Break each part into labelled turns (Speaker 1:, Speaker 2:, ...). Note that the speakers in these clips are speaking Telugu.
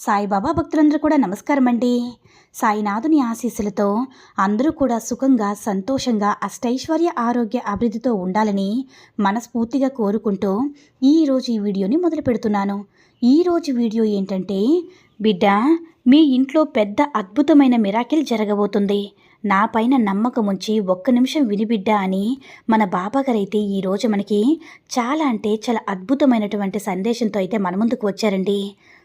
Speaker 1: సాయిబాబా భక్తులందరూ కూడా నమస్కారం అండి సాయినాథుని ఆశీస్సులతో అందరూ కూడా సుఖంగా సంతోషంగా అష్టైశ్వర్య ఆరోగ్య అభివృద్ధితో ఉండాలని మనస్ఫూర్తిగా కోరుకుంటూ ఈరోజు ఈ వీడియోని మొదలు పెడుతున్నాను. ఈరోజు వీడియో ఏంటంటే బిడ్డ మీ ఇంట్లో పెద్ద అద్భుతమైన మిరాకిల్ జరగబోతుంది. నా పైన నమ్మకం ఉంచి ఒక్క నిమిషం వినిబిడ్డ అని మన బాబాగారైతే ఈరోజు మనకి చాలా అంటే చాలా అద్భుతమైనటువంటి సందేశంతో అయితే మన ముందుకు వచ్చారండి.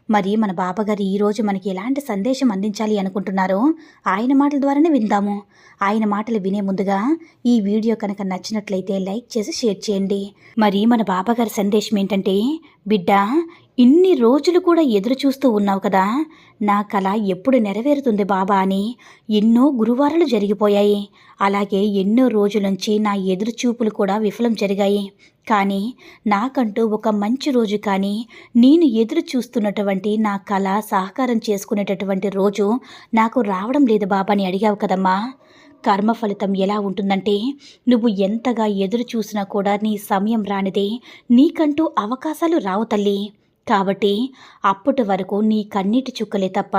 Speaker 1: మరి మన బాబాగారు ఈరోజు మనకి ఎలాంటి సందేశం అందించాలి అనుకుంటున్నారో ఆయన మాటల ద్వారానే విందాము. ఆయన మాటలు వినే ముందుగా ఈ వీడియో కనుక నచ్చినట్లయితే లైక్ చేసి షేర్ చేయండి. మరి మన బాబాగారి సందేశం ఏంటంటే బిడ్డ ఇన్ని రోజులు కూడా ఎదురు చూస్తూ ఉన్నావు కదా. నా కళ ఎప్పుడు నెరవేరుతుంది బాబా అని ఎన్నో గురువారాలు జరిగిపోయాయి. అలాగే ఎన్నో రోజుల నుంచి నా ఎదురు చూపులు కూడా విఫలం జరిగాయి. కానీ నాకంటూ ఒక మంచి రోజు కానీ నేను ఎదురు చూస్తున్నటువంటి నా కళ సహకారం చేసుకునేటటువంటి రోజు నాకు రావడం లేదు బాబా అని అడిగావు కదమ్మా. కర్మ ఫలితం ఎలా ఉంటుందంటే నువ్వు ఎంతగా ఎదురు చూసినా కూడా నీ సమయం రానిదే నీకంటూ అవకాశాలు రావు తల్లి. కాబట్టి అప్పటి వరకు నీ కన్నీటి చుక్కలే తప్ప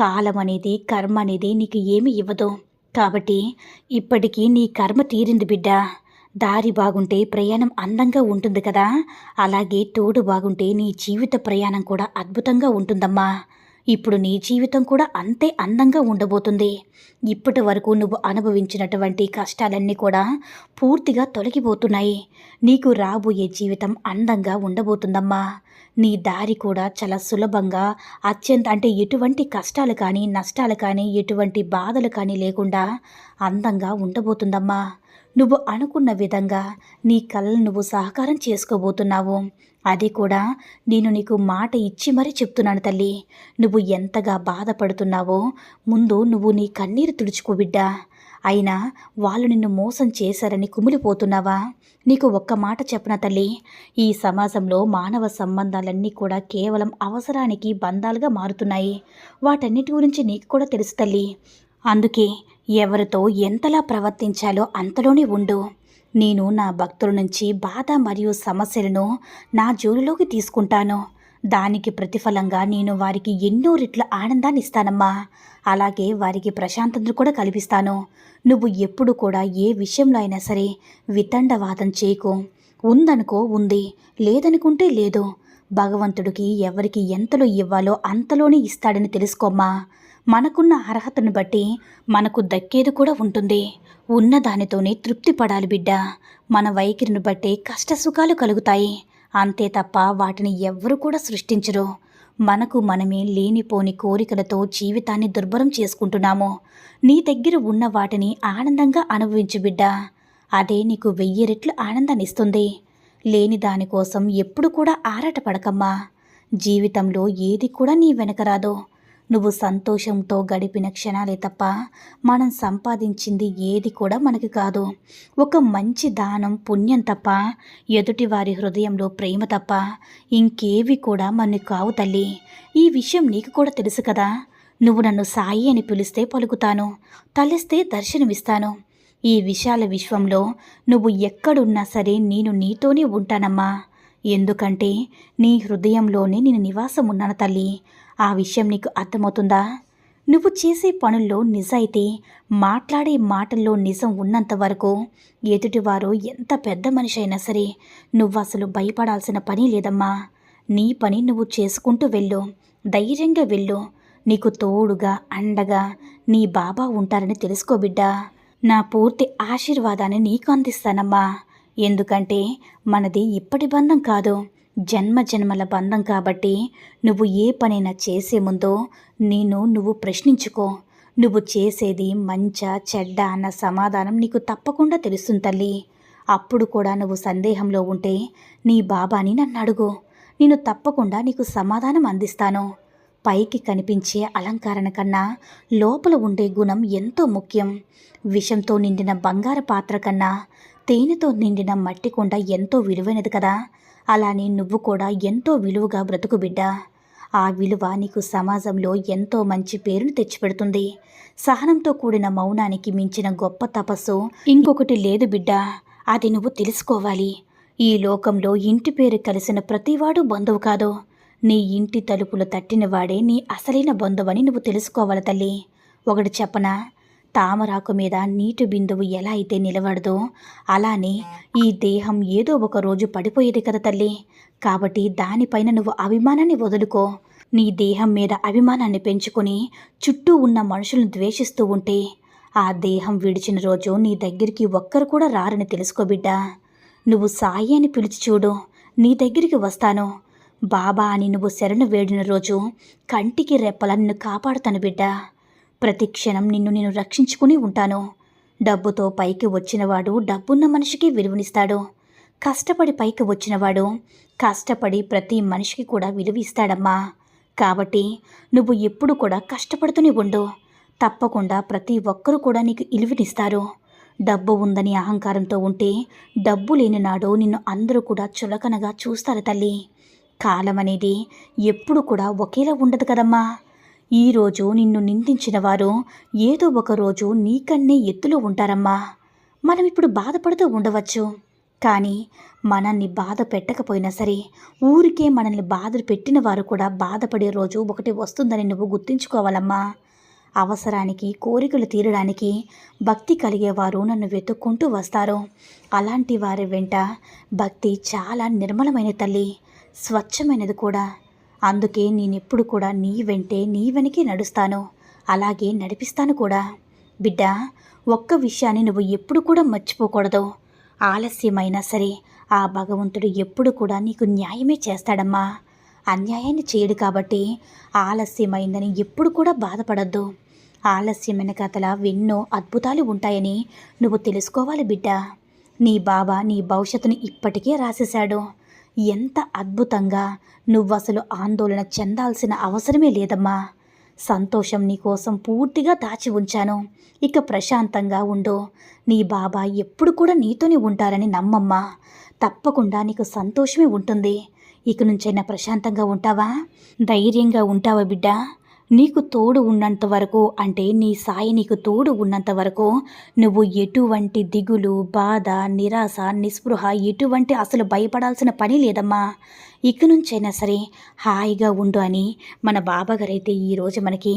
Speaker 1: కాలం అనేది కర్మ అనేది నీకు ఏమీ ఇవ్వదు. కాబట్టి ఇప్పటికీ నీ కర్మ తీరింది బిడ్డ. దారి బాగుంటే ప్రయాణం అందంగా ఉంటుంది కదా. అలాగే తోడు బాగుంటే నీ జీవిత ప్రయాణం కూడా అద్భుతంగా ఉంటుందమ్మా. ఇప్పుడు నీ జీవితం కూడా అంతే అందంగా ఉండబోతుంది. ఇప్పటి వరకు నువ్వు అనుభవించినటువంటి కష్టాలన్నీ కూడా పూర్తిగా తొలగిపోతున్నాయి. నీకు రాబోయే జీవితం అందంగా ఉండబోతుందమ్మా. నీ దారి కూడా చాలా సులభంగా అత్యంత అంటే ఎటువంటి కష్టాలు కానీ నష్టాలు కానీ ఎటువంటి బాధలు కానీ లేకుండా అందంగా ఉండబోతుందమ్మా. నువ్వు అనుకున్న విధంగా నీ కళలు నువ్వు సహకారం చేసుకోబోతున్నావు. అది కూడా నేను నీకు మాట ఇచ్చి మరీ చెప్తున్నాను తల్లి. నువ్వు ఎంతగా బాధపడుతున్నావో ముందు నువ్వు నీ కన్నీరు తుడుచుకో బిడ్డా. అయినా వాళ్ళు నిన్ను మోసం చేశారని కుమిలిపోతున్నావా? నీకు ఒక్క మాట చెప్పన తల్లి? ఈ సమాజంలో మానవ సంబంధాలన్నీ కూడా కేవలం అవసరానికి బంధాలుగా మారుతున్నాయి. వాటన్నిటి గురించి నీకు కూడా తెలుసు తల్లి. అందుకే ఎవరితో ఎంతలా ప్రవర్తించాలో అంతలోనే ఉండు. నేను నా భక్తుల నుంచి బాధ మరియు సమస్యలను నా జోలిలోకి తీసుకుంటాను. దానికి ప్రతిఫలంగా నేను వారికి ఎన్నో రెట్ల ఆనందాన్ని ఇస్తానమ్మా అలాగే వారికి ప్రశాంతతను కూడా కల్పిస్తాను. నువ్వు ఎప్పుడు కూడా ఏ విషయంలో అయినా సరే వితండవాదం చేయకు. ఉందనుకో ఉంది లేదనుకుంటే లేదు. భగవంతుడికి ఎవరికి ఎంతలో ఇవ్వాలో అంతలోనే ఇస్తాడని తెలుసుకోమ్మా. మనకున్న అర్హతను బట్టి మనకు దక్కేది కూడా ఉంటుంది. ఉన్న దానితోనే తృప్తి పడాలి బిడ్డ. మన వైఖరిని బట్టే కష్టసుఖాలు కలుగుతాయి. అంతే తప్ప వాటిని ఎవ్వరూ కూడా సృష్టించరు. మనకు మనమే లేనిపోని కోరికలతో జీవితాన్ని దుర్భరం చేసుకుంటున్నాము. నీ దగ్గర ఉన్న వాటిని ఆనందంగా అనుభవించు బిడ్డ. అదే నీకు వెయ్యి రెట్లు ఆనందాన్ని ఇస్తుంది లేని దానికోసం ఎప్పుడు కూడా ఆరాటపడకమ్మా. జీవితంలో ఏది కూడా నీ వెనకరాదు నువ్వు సంతోషంతో గడిపిన క్షణాలే తప్ప మనం సంపాదించింది ఏది కూడా మనకి కాదు. ఒక మంచి దానం పుణ్యం తప్ప ఎదుటి వారి హృదయంలో ప్రేమ తప్ప ఇంకేవి కూడా మనకు కావు తల్లి. ఈ విషయం నీకు కూడా తెలుసు కదా. నువ్వు నన్ను సాయి అని పిలిస్తే పలుకుతాను తలిస్తే దర్శనమిస్తాను. ఈ విశాల విశ్వంలో నువ్వు ఎక్కడున్నా సరే నేను నీతోనే ఉంటానమ్మా. ఎందుకంటే నీ హృదయంలోనే నేను నివాసం ఉన్నాను తల్లి. ఆ విషయం నీకు అర్థమవుతుందా? నువ్వు చేసే పనుల్లో నిజాయితీ మాట్లాడే మాటల్లో నిజం ఉన్నంత వరకు ఎదుటివారు ఎంత పెద్ద మనిషి అయినా సరే నువ్వు అసలు భయపడాల్సిన పని లేదమ్మా. నీ పని నువ్వు చేసుకుంటూ వెళ్ళు ధైర్యంగా వెళ్ళు. నీకు తోడుగా అండగా నీ బాబా ఉంటారని తెలుసుకో బిడ్డా. నా పూర్తి ఆశీర్వాదాన్ని నీకు అందిస్తానమ్మా. ఎందుకంటే మనది ఇప్పటి బంధం కాదు. జన్మ జన్మల బంధం కాబట్టి నువ్వు ఏ పనైనా చేసే ముందో నేను నువ్వు ప్రశ్నించుకో. నువ్వు చేసేది మంచా చెడ్డ అన్న సమాధానం నీకు తప్పకుండా తెలుస్తుంది తల్లి. అప్పుడు కూడా నువ్వు సందేహంలో ఉంటే నీ బాబాని నన్ను అడుగు. నేను తప్పకుండా నీకు సమాధానం అందిస్తాను. పైకి కనిపించే అలంకరణ కన్నా లోపల ఉండే గుణం ఎంతో ముఖ్యం. విషంతో నిండిన బంగారు పాత్ర కన్నా తేనెతో నిండిన మట్టి కుండ ఎంతో విలువైనది కదా. అలానే నువ్వు కూడా ఎంతో విలువగా బ్రతుకు బిడ్డ. ఆ విలువ నీకు సమాజంలో ఎంతో మంచి పేరును తెచ్చిపెడుతుంది. సహనంతో కూడిన మౌనానికి మించిన గొప్ప తపస్సు ఇంకొకటి లేదు బిడ్డ. అది నువ్వు తెలుసుకోవాలి. ఈ లోకంలో ఇంటి పేరు కలిసిన ప్రతివాడు బంధువు కాదు. నీ ఇంటి తలుపులు తట్టినవాడే నీ అసలైన బంధువని నువ్వు తెలుసుకోవాలి తల్లి. ఒకటి చెప్పనా? తామరాకు మీద నీటి బిందువు ఎలా అయితే నిలబడదో అలానే ఈ దేహం ఏదో ఒక రోజు పడిపోయేది కదా తల్లి. కాబట్టి దానిపైన నువ్వు అభిమానాన్ని వదులుకో. నీ దేహం మీద అభిమానాన్ని పెంచుకొని చుట్టూ ఉన్న మనుషులను ద్వేషిస్తూ ఉంటే ఆ దేహం విడిచిన రోజు నీ దగ్గరికి ఒక్కరు కూడా రారని తెలుసుకో బిడ్డా. నువ్వు సాయి అని పిలిచి చూడు. నీ దగ్గరికి వస్తాను. బాబా అని నువ్వు శరణు వేడిన రోజు కంటికి రెప్పల నిన్ను కాపాడుతాను బిడ్డా. ప్రతి క్షణం నిన్ను నేను రక్షించుకుని ఉంటాను. డబ్బుతో పైకి వచ్చినవాడు డబ్బున్న మనిషికి విలువనిస్తాడు. కష్టపడి పైకి వచ్చినవాడు కష్టపడి ప్రతి మనిషికి కూడా విలువ ఇస్తాడమ్మా కాబట్టి నువ్వు ఎప్పుడు కూడా కష్టపడుతూనే ఉండు. తప్పకుండా ప్రతి ఒక్కరూ కూడా నీకు ఇలువనిస్తారు. డబ్బు ఉందని అహంకారంతో ఉంటే డబ్బు లేని నాడు నిన్ను అందరూ కూడా చులకనగా చూస్తారు తల్లి. కాలం అనేది ఎప్పుడు కూడా ఒకేలా ఉండదు కదమ్మా. ఈరోజు నిన్ను నిందించిన వారు ఏదో ఒక రోజు నీకన్నే ఎత్తులో ఉంటారమ్మా. మనం ఇప్పుడు బాధపడుతూ ఉండవచ్చు. కానీ మనల్ని బాధ పెట్టకపోయినా సరే ఊరికే మనల్ని బాధ పెట్టిన వారు కూడా బాధపడే రోజు ఒకటి వస్తుందని నువ్వు గుర్తుంచుకోవాలమ్మా. అవసరానికి కోరికలు తీరడానికి భక్తి కలిగేవారు నన్ను వెతుక్కుంటూ వస్తారు. అలాంటి వారి వెంట భక్తి చాలా నిర్మలమైన తల్లి స్వచ్ఛమైనది కూడా. అందుకే నేనెప్పుడు కూడా నీ వెంటే నీ వెనకే నడుస్తాను. అలాగే నడిపిస్తాను కూడా. బిడ్డ ఒక్క విషయాన్ని నువ్వు ఎప్పుడు కూడా మర్చిపోకూడదు. ఆలస్యమైనా సరే ఆ భగవంతుడు ఎప్పుడు కూడా నీకు న్యాయమే చేస్తాడమ్మా. అన్యాయాన్ని చేయడు కాబట్టి ఆలస్యమైందని ఎప్పుడు కూడా బాధపడద్దు. ఆలస్యమైన కథల ఎన్నో అద్భుతాలు ఉంటాయని నువ్వు తెలుసుకోవాలి బిడ్డ. నీ బాబా నీ భవిష్యత్తుని ఇప్పటికే రాసేశాడు. ఎంత అద్భుతంగా! నువ్వసలు ఆందోళన చెందాల్సిన అవసరమే లేదమ్మా! సంతోషం నీకోసం పూర్తిగా దాచి ఉంచాను. ఇక ప్రశాంతంగా ఉండు. నీ బాబా ఎప్పుడు కూడా నీతోనే ఉంటారని నమ్మమ్మా! తప్పకుండా నీకు సంతోషమే ఉంటుంది. ఇక నుంచైనా ప్రశాంతంగా ఉంటావా? ధైర్యంగా ఉంటావా బిడ్డా? నీకు తోడు ఉన్నంత వరకు అంటే నీ సాయి నీకు తోడు ఉన్నంత వరకు నువ్వు ఎటువంటి దిగులు బాధ నిరాశ నిస్పృహ ఎటువంటి అసలు భయపడాల్సిన పని లేదమ్మా. ఇక నుంచైనా సరే హాయిగా ఉండు అని మన బాబాగారు అయితే ఈరోజు మనకి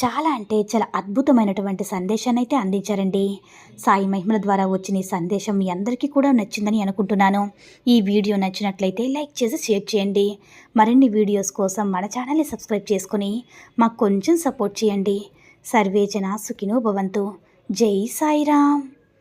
Speaker 1: చాలా అంటే చాలా అద్భుతమైనటువంటి సందేశాన్ని అయితే అందించారండి. సాయి మహిమల ద్వారా వచ్చిన ఈ సందేశం మీ అందరికీ కూడా నచ్చిందని అనుకుంటున్నాను. ఈ వీడియో నచ్చినట్లయితే లైక్ చేసి షేర్ చేయండి. మరిన్ని వీడియోస్ కోసం మన ఛానల్ని సబ్స్క్రైబ్ చేసుకుని మాకు కొంచెం సపోర్ట్ చేయండి. సర్వేజన సుఖినో భవంతు. జై సాయిరామ్.